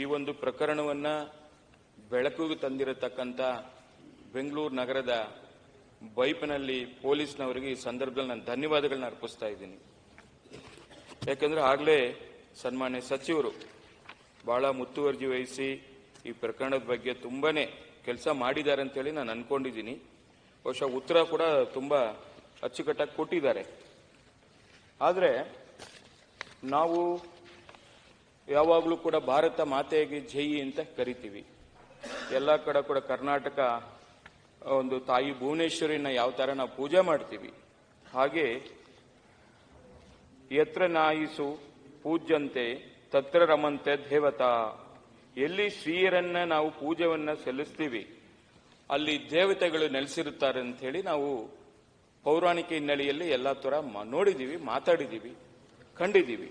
ಈ ಒಂದು ಪ್ರಕರಣವನ್ನ ಬೆಳಕಿಗೆ ತಂದಿರತಕ್ಕಂಥ ಬೆಂಗಳೂರು ನಗರದ ಬೈಪ್ನಲ್ಲಿ ಪೊಲೀಸ್ನವರಿಗೆ ಈ ಸಂದರ್ಭದಲ್ಲಿ ನಾನು ಧನ್ಯವಾದಗಳನ್ನ ಅರ್ಪಿಸ್ತಾ ಇದ್ದೀನಿ. ಯಾಕಂದ್ರೆ ಆಗಲೇ ಸನ್ಮಾನ್ಯ ಸಚಿವರು ಬಹಳ ಮುತುವರ್ಜಿ ವಹಿಸಿ ಈ ಪ್ರಕರಣದ ಬಗ್ಗೆ ತುಂಬಾನೇ ಕೆಲಸ ಮಾಡಿದ್ದಾರೆ ಅಂತೇಳಿ ನಾನು ಅನ್ಕೊಂಡಿದ್ದೀನಿ. ಬಹುಶಃ ಉತ್ತರ ಕೂಡ ತುಂಬಾ ಅಚ್ಚುಕಟ್ಟಾಗಿ ಕೊಟ್ಟಿದ್ದಾರೆ. ಆದರೆ ನಾವು ಯಾವಾಗಲೂ ಕೂಡ ಭಾರತ ಮಾತೆಗೆ ಜೈ ಅಂತ ಕರಿತೀವಿ. ಎಲ್ಲ ಕಡೆ ಕೂಡ ಕರ್ನಾಟಕ, ಒಂದು ತಾಯಿ ಭುವನೇಶ್ವರಿನ ಯಾವ ಥರ ನಾವು ಪೂಜೆ ಮಾಡ್ತೀವಿ. ಹಾಗೆ ಯತ್ರ ನಾಯಿಸು ಪೂಜ್ಯಂತೆ, ತತ್ರ ರಮಂತೆ ದೇವತಾ. ಎಲ್ಲಿ ಶ್ರೀಯರನ್ನ ನಾವು ಪೂಜೆಯನ್ನ ಸಲ್ಲಿಸ್ತೀವಿ, ಅಲ್ಲಿ ದೇವತೆಗಳು ನೆಲೆಸಿರುತ್ತಾರೆ ಅಂತ ಹೇಳಿ ನಾವು ಪೌರಾಣಿಕ ಹಿನ್ನೆಲೆಯಲ್ಲಿ ಎಲ್ಲ ತರ ನೋಡಿದ್ದೀವಿ ಮಾತಾಡಿದೀವಿ ಕಂಡಿದ್ದೀವಿ.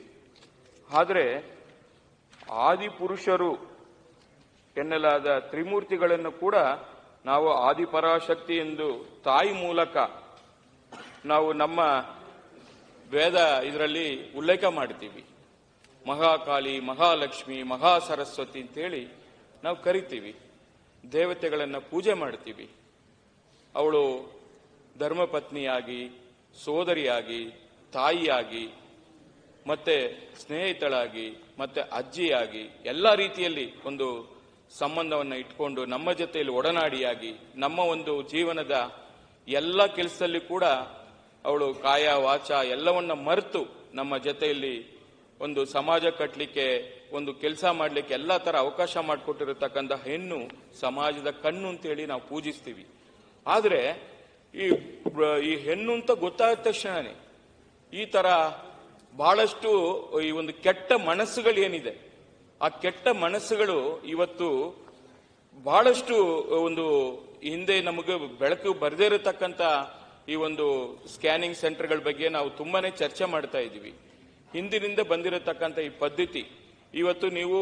ಆದರೆ ಆದಿಪುರುಷರು ಎನ್ನಲಾದ ತ್ರಿಮೂರ್ತಿಗಳನ್ನು ಕೂಡ ನಾವು ಆದಿಪರಾಶಕ್ತಿ ಎಂದು ತಾಯಿ ಮೂಲಕ ನಾವು ನಮ್ಮ ವೇದ ಇದರಲ್ಲಿ ಉಲ್ಲೇಖ ಮಾಡ್ತೀವಿ. ಮಹಾಕಾಳಿ, ಮಹಾಲಕ್ಷ್ಮಿ ಮಹಾ ಸರಸ್ವತಿ ಅಂತೇಳಿ ನಾವು ಕರಿತೀವಿ. ದೇವತೆಗಳನ್ನು ಪೂಜೆ ಮಾಡ್ತೀವಿ. ಅವಳು ಧರ್ಮಪತ್ನಿಯಾಗಿ, ಸೋದರಿಯಾಗಿ, ತಾಯಿಯಾಗಿ ಮತ್ತೆ ಸ್ನೇಹಿತಳಾಗಿ, ಮತ್ತೆ ಅಜ್ಜಿಯಾಗಿ, ಎಲ್ಲ ರೀತಿಯಲ್ಲಿ ಒಂದು ಸಂಬಂಧವನ್ನು ಇಟ್ಕೊಂಡು ನಮ್ಮ ಜೊತೆಯಲ್ಲಿ ಒಡನಾಡಿಯಾಗಿ, ನಮ್ಮ ಒಂದು ಜೀವನದ ಎಲ್ಲ ಕೆಲಸದಲ್ಲಿ ಕೂಡ ಅವಳು ಕಾಯ, ವಾಚ ಎಲ್ಲವನ್ನ ಮರೆತು ನಮ್ಮ ಜೊತೆಯಲ್ಲಿ ಒಂದು ಸಮಾಜ ಕಟ್ಟಲಿಕ್ಕೆ ಒಂದು ಕೆಲಸ ಮಾಡಲಿಕ್ಕೆ ಎಲ್ಲ ತರ ಅವಕಾಶ ಮಾಡಿಕೊಟ್ಟಿರತಕ್ಕಂಥ ಹೆಣ್ಣು ಸಮಾಜದ ಕಣ್ಣು ಅಂತೇಳಿ ನಾವು ಪೂಜಿಸ್ತೀವಿ. ಆದರೆ ಈ ಈ ಹೆಣ್ಣು ಅಂತ ಗೊತ್ತಾದ ತಕ್ಷಣನೇ ಈ ತರ ಬಹಳಷ್ಟು ಈ ಒಂದು ಕೆಟ್ಟ ಮನಸ್ಸುಗಳು ಏನಿದೆ, ಆ ಕೆಟ್ಟ ಮನಸ್ಸುಗಳು ಇವತ್ತು ಬಹಳಷ್ಟು ಒಂದು ಹಿಂದೆ ನಮಗೆ ಬೆಳಕು ಬರದೇ ಇರತಕ್ಕಂತ ಈ ಒಂದು ಸ್ಕ್ಯಾನಿಂಗ್ ಸೆಂಟರ್ಗಳ ಬಗ್ಗೆ ನಾವು ತುಂಬಾನೇ ಚರ್ಚೆ ಮಾಡ್ತಾ ಇದ್ದೀವಿ. ಹಿಂದಿನಿಂದ ಬಂದಿರತಕ್ಕಂತ ಈ ಪದ್ಧತಿ, ಇವತ್ತು ನೀವು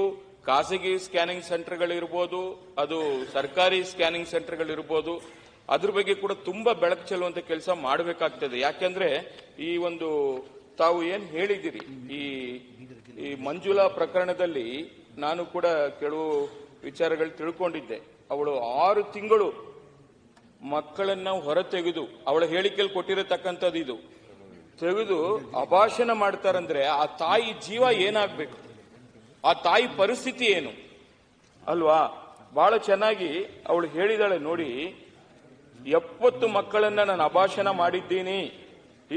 ಖಾಸಗಿ ಸ್ಕ್ಯಾನಿಂಗ್ ಸೆಂಟರ್ಗಳಿರ್ಬೋದು ಅದು ಸರ್ಕಾರಿ ಸ್ಕ್ಯಾನಿಂಗ್ ಸೆಂಟರ್ಗಳಿರ್ಬೋದು ಅದ್ರ ಬಗ್ಗೆ ಕೂಡ ತುಂಬಾ ಬೆಳಕು ಚೆಲ್ಲುವಂತ ಕೆಲಸ ಮಾಡಬೇಕಾಗ್ತದೆ. ಯಾಕೆಂದ್ರೆ ಈ ಒಂದು ತಾವು ಏನ್ ಹೇಳಿದಿರಿ ಈ ಈ ಮಂಜುಳಾ ಪ್ರಕರಣದಲ್ಲಿ ನಾನು ಕೂಡ ಕೆಲವು ವಿಚಾರಗಳು ತಿಳ್ಕೊಂಡಿದ್ದೆ. ಅವಳು ಆರು ತಿಂಗಳು ಮಕ್ಕಳನ್ನ ಹೊರತೆಗೆದು ಅವಳ ಹೇಳಿಕೆಯಲ್ಲಿ ಕೊಟ್ಟಿರತಕ್ಕಂಥದ್ದು ಇದು. ತೆಗೆದು ಅಭಾಷಣ ಮಾಡ್ತಾರಂದ್ರೆ ಆ ತಾಯಿ ಜೀವ ಏನಾಗ್ಬೇಕು? ಆ ತಾಯಿ ಪರಿಸ್ಥಿತಿ ಏನು? ಅಲ್ವಾ? ಬಹಳ ಚೆನ್ನಾಗಿ ಅವಳು ಹೇಳಿದಾಳೆ ನೋಡಿ, ಎಪ್ಪತ್ತು ಮಕ್ಕಳನ್ನ ನಾನು ಅಭಾಷಣ ಮಾಡಿದ್ದೀನಿ.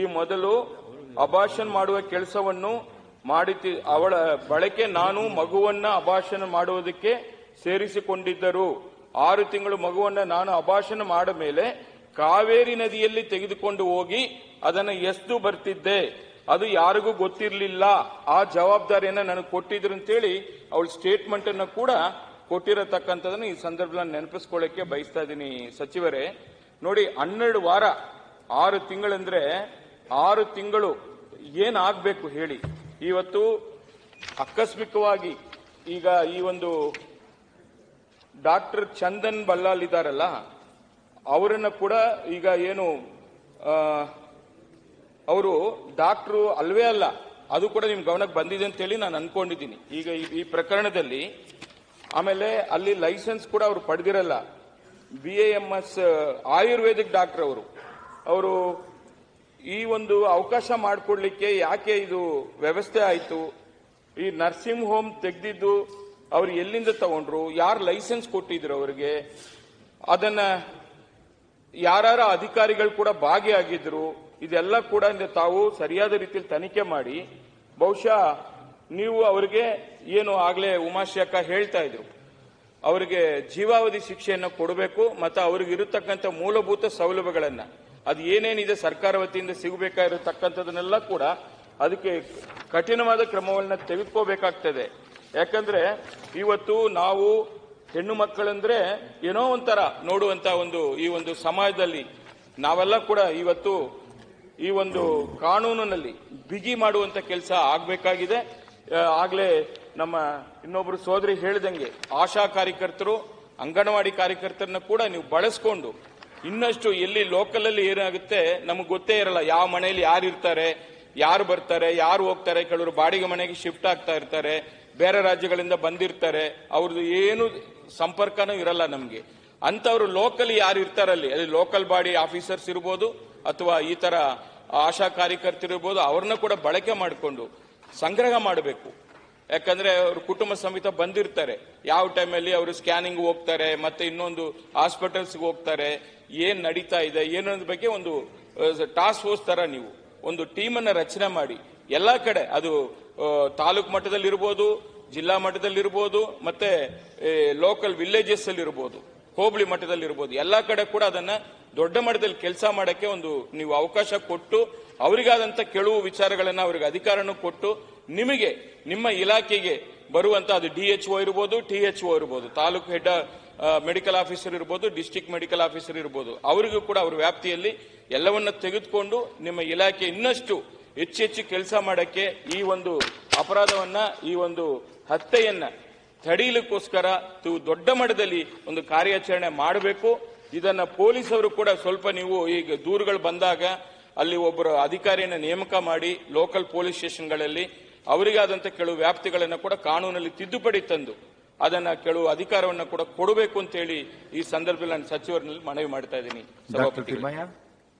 ಈ ಮೊದಲು ಅಭಾಷಣ ಮಾಡುವ ಕೆಲಸವನ್ನು ಮಾಡಿತಿ, ಅವಳ ಬಳಕೆ ನಾನು ಮಗುವನ್ನ ಅಭಾಷಣ ಮಾಡುವುದಕ್ಕೆ ಸೇರಿಸಿಕೊಂಡಿದ್ದರು. ಆರು ತಿಂಗಳು ಮಗುವನ್ನ ನಾನು ಅಭಾಷಣ ಮಾಡ ಮೇಲೆ ಕಾವೇರಿ ನದಿಯಲ್ಲಿ ತೆಗೆದುಕೊಂಡು ಹೋಗಿ ಅದನ್ನ ಎಸ್ದು ಬರ್ತಿದ್ದೆ. ಅದು ಯಾರಿಗೂ ಗೊತ್ತಿರಲಿಲ್ಲ. ಆ ಜವಾಬ್ದಾರಿಯನ್ನ ನನಗೆ ಕೊಟ್ಟಿದ್ರು ಅಂತೇಳಿ ಅವಳ ಸ್ಟೇಟ್ಮೆಂಟ್ ಅನ್ನು ಕೂಡ ಕೊಟ್ಟಿರತಕ್ಕಂಥದ್ದನ್ನು ಈ ಸಂದರ್ಭದಲ್ಲಿ ನೆನಪಿಸ್ಕೊಳ್ಳಕ್ಕೆ ಬಯಸ್ತಾ ಇದ್ದೀನಿ. ಸಚಿವರೇ, ನೋಡಿ, ಹನ್ನೆರಡು ವಾರ, ಆರು ತಿಂಗಳಂದ್ರೆ ಆರು ತಿಂಗಳು ಏನಾಗಬೇಕು ಹೇಳಿ. ಇವತ್ತು ಆಕಸ್ಮಿಕವಾಗಿ ಈಗ ಈ ಒಂದು ಡಾಕ್ಟರ್ ಚಂದನ್ ಬಲ್ಲಾಲ್ ಇದ್ದಾರಲ್ಲ, ಅವರನ್ನು ಕೂಡ ಈಗ ಏನು ಅವರು ಡಾಕ್ಟ್ರು ಅಲ್ವೇ ಅಲ್ಲ, ಅದು ಕೂಡ ನಿಮ್ಮ ಗಮನಕ್ಕೆ ಬಂದಿದೆ ಅಂತೇಳಿ ನಾನು ಅನ್ಕೊಂಡಿದ್ದೀನಿ. ಈಗ ಈ- ಈ ಪ್ರಕರಣದಲ್ಲಿ ಆಮೇಲೆ ಅಲ್ಲಿ ಲೈಸೆನ್ಸ್ ಕೂಡ ಅವರು ಪಡೆದಿರಲ್ಲ. B A M S ayurvedic doctor ಅವರು. ಅವರು ಈ ಒಂದು ಅವಕಾಶ ಮಾಡಿಕೊಡ್ಲಿಕ್ಕೆ ಯಾಕೆ ಇದು ವ್ಯವಸ್ಥೆ ಆಯಿತು? ಈ ನರ್ಸಿಂಗ್ ಹೋಮ್ ತೆಗೆದಿದ್ದು ಅವ್ರು ಎಲ್ಲಿಂದ ತಗೊಂಡ್ರು? ಯಾರು ಲೈಸೆನ್ಸ್ ಕೊಟ್ಟಿದ್ರು ಅವರಿಗೆ? ಅದನ್ನ ಯಾರ ಅಧಿಕಾರಿಗಳು ಕೂಡ ಭಾಗಿಯಾಗಿದ್ರು. ಇದೆಲ್ಲ ಕೂಡ ತಾವು ಸರಿಯಾದ ರೀತಿಯಲ್ಲಿ ತನಿಖೆ ಮಾಡಿ, ಬಹುಶಃ ನೀವು ಅವರಿಗೆ ಏನು ಆಗಲೇ ಉಮಾಶಾಖ ಹೇಳ್ತಾ ಇದ್ರು. ಅವರಿಗೆ ಜೀವಾವಧಿ ಶಿಕ್ಷೆಯನ್ನು ಕೊಡಬೇಕು, ಮತ್ತು ಅವ್ರಿಗೆ ಇರತಕ್ಕಂಥ ಮೂಲಭೂತ ಸೌಲಭ್ಯಗಳನ್ನ. ಅದು ಏನೇನಿದೆ ಸರ್ಕಾರ ವತಿಯಿಂದ ಸಿಗಬೇಕಾಗಿರತಕ್ಕಂಥದನ್ನೆಲ್ಲ ಕೂಡ ಅದಕ್ಕೆ ಕಠಿಣವಾದ ಕ್ರಮವನ್ನ ತೆಗೆದುಕೋಬೇಕಾಗ್ತದೆ. ಯಾಕಂದ್ರೆ ಇವತ್ತು ನಾವು ಹೆಣ್ಣು ಮಕ್ಕಳಂದ್ರೆ ಏನೋ ಒಂಥರ ನೋಡುವಂತ ಒಂದು ಈ ಒಂದು ಸಮಾಜದಲ್ಲಿ ನಾವೆಲ್ಲ ಕೂಡ ಇವತ್ತು ಈ ಒಂದು ಕಾನೂನಿನಲ್ಲಿ ಬಿಗಿ ಮಾಡುವಂತ ಕೆಲಸ ಆಗಬೇಕಾಗಿದೆ. ಆಗ್ಲೇ ನಮ್ಮ ಇನ್ನೊಬ್ರು ಸೋದರಿ ಹೇಳಿದಂಗೆ ಆಶಾ ಕಾರ್ಯಕರ್ತರು, ಅಂಗನವಾಡಿ ಕಾರ್ಯಕರ್ತರನ್ನ ಕೂಡ ನೀವು ಬಳಸ್ಕೊಂಡು ಇನ್ನಷ್ಟು ಎಲ್ಲಿ ಲೋಕಲ್ ಅಲ್ಲಿ ಏನಾಗುತ್ತೆ, ನಮಗೆ ಗೊತ್ತೇ ಇರಲ್ಲ ಯಾವ ಮನೆಯಲ್ಲಿ ಯಾರು ಇರ್ತಾರೆ, ಯಾರು ಬರ್ತಾರೆ, ಯಾರು ಹೋಗ್ತಾರೆ. ಕೆಲವರು ಬಾಡಿಗೆ ಮನೆಗೆ ಶಿಫ್ಟ್ ಆಗ್ತಾ ಇರ್ತಾರೆ, ಬೇರೆ ರಾಜ್ಯಗಳಿಂದ ಬಂದಿರ್ತಾರೆ. ಅವ್ರದ್ದು ಏನು ಸಂಪರ್ಕನೂ ಇರಲ್ಲ ನಮಗೆ. ಅಂತವ್ರು ಲೋಕಲಿ ಯಾರು ಇರ್ತಾರಲ್ಲಿ ಅಲ್ಲಿ? ಲೋಕಲ್ ಬಾಡಿ ಆಫೀಸರ್ಸ್ ಇರ್ಬೋದು, ಅಥವಾ ಈ ತರ ಆಶಾ ಕಾರ್ಯಕರ್ತರು ಇರ್ಬೋದು ಅವ್ರನ್ನ ಕೂಡ ಬಳಕೆ ಮಾಡಿಕೊಂಡು ಸಂಗ್ರಹ ಮಾಡಬೇಕು. ಯಾಕಂದ್ರೆ ಅವರು ಕುಟುಂಬ ಸಮೇತ ಬಂದಿರ್ತಾರೆ. ಯಾವ ಟೈಮಲ್ಲಿ ಅವರು ಸ್ಕ್ಯಾನಿಂಗ್ ಹೋಗ್ತಾರೆ, ಮತ್ತೆ ಇನ್ನೊಂದು ಹಾಸ್ಪಿಟಲ್ಸ್ಗೆ ಹೋಗ್ತಾರೆ. ಏನ್ ನಡೀತಾ ಇದೆ ಏನೋದ್ರ ಬಗ್ಗೆ ಒಂದು ಟಾಸ್ಕ್ ಫೋರ್ಸ್ ತರ ನೀವು, ಒಂದು ಟೀಮ್ ಅನ್ನ ರಚನೆ ಮಾಡಿ. ಎಲ್ಲಾ ಕಡೆ, ಅದು ತಾಲೂಕು ಮಟ್ಟದಲ್ಲಿ ಇರ್ಬೋದು ಜಿಲ್ಲಾ ಮಟ್ಟದಲ್ಲಿ ಇರ್ಬೋದು ಮತ್ತೆ ಲೋಕಲ್ ವಿಲೇಜಸ್ ಅಲ್ಲಿ ಇರ್ಬೋದು ಹೋಬಳಿ ಮಟ್ಟದಲ್ಲಿ ಇರ್ಬೋದು ಎಲ್ಲಾ ಕಡೆ ಕೂಡ ಅದನ್ನ ದೊಡ್ಡ ಮಟ್ಟದಲ್ಲಿ ಕೆಲಸ ಮಾಡಕ್ಕೆ ಒಂದು ನೀವು ಅವಕಾಶ ಕೊಟ್ಟು, ಅವರಿಗಾದಂತ ಕೆಲವು ವಿಚಾರಗಳನ್ನ ಅವರಿಗೆ ಅಧಿಕಾರನೂ ಕೊಟ್ಟು, ನಿಮಗೆ, ನಿಮ್ಮ ಇಲಾಖೆಗೆ ಬರುವಂತ ಅದು ಡಿ ಎಚ್ ಒ ಇರ್ಬೋದು, ಟಿ ಎಚ್ ಒ ಇರ್ಬೋದು, ತಾಲೂಕು ಹೆಡ್ ಮೆಡಿಕಲ್ ಆಫೀಸರ್ ಇರ್ಬೋದು ಡಿಸ್ಟಿಕ್ ಮೆಡಿಕಲ್ ಆಫೀಸರ್ ಇರ್ಬೋದು, ಅವರಿಗೂ ಕೂಡ ಅವರ ವ್ಯಾಪ್ತಿಯಲ್ಲಿ ಎಲ್ಲವನ್ನ ತೆಗೆದುಕೊಂಡು ನಿಮ್ಮ ಇಲಾಖೆ ಇನ್ನಷ್ಟು ಹೆಚ್ಚೆಚ್ಚು ಕೆಲಸ ಮಾಡಕ್ಕೆ ಈ ಒಂದು ಅಪರಾಧವನ್ನ, ಈ ಒಂದು ಹತ್ಯೆಯನ್ನ ತಡೆಯಲಿಕ್ಕೋಸ್ಕರ ದೊಡ್ಡ ಮಟ್ಟದಲ್ಲಿ ಒಂದು ಕಾರ್ಯಾಚರಣೆ ಮಾಡಬೇಕು. ಇದನ್ನ ಪೊಲೀಸರು ಕೂಡ ಸ್ವಲ್ಪ ನೀವು ಈಗ ದೂರುಗಳು ಬಂದಾಗ ಅಲ್ಲಿ ಒಬ್ಬರು ಅಧಿಕಾರಿಯನ್ನು ನೇಮಕ ಮಾಡಿ, ಲೋಕಲ್ ಪೊಲೀಸ್ ಸ್ಟೇಷನ್ಗಳಲ್ಲಿ ಅವರಿಗಾದಂತ ಕೆಲವು ವ್ಯಾಪ್ತಿಗಳನ್ನ ಕೂಡ ಕಾನೂನಲ್ಲಿ ತಿದ್ದುಪಡಿ ತಂದು ಅದನ್ನ ಕೆಲವು ಅಧಿಕಾರವನ್ನ ಕೂಡ ಕೊಡಬೇಕು ಅಂತ ಹೇಳಿ ಈ ಸಂದರ್ಭದಲ್ಲಿ ನಾನು ಸಚಿವರಲ್ಲಿ ಮನವಿ ಮಾಡ್ತಾ ಇದ್ದೀನಿ ಡಾಕ್ಟರ್ ಸಭಾಪತಿಗಳೇ. ತಿಮ್ಮಯ್ಯ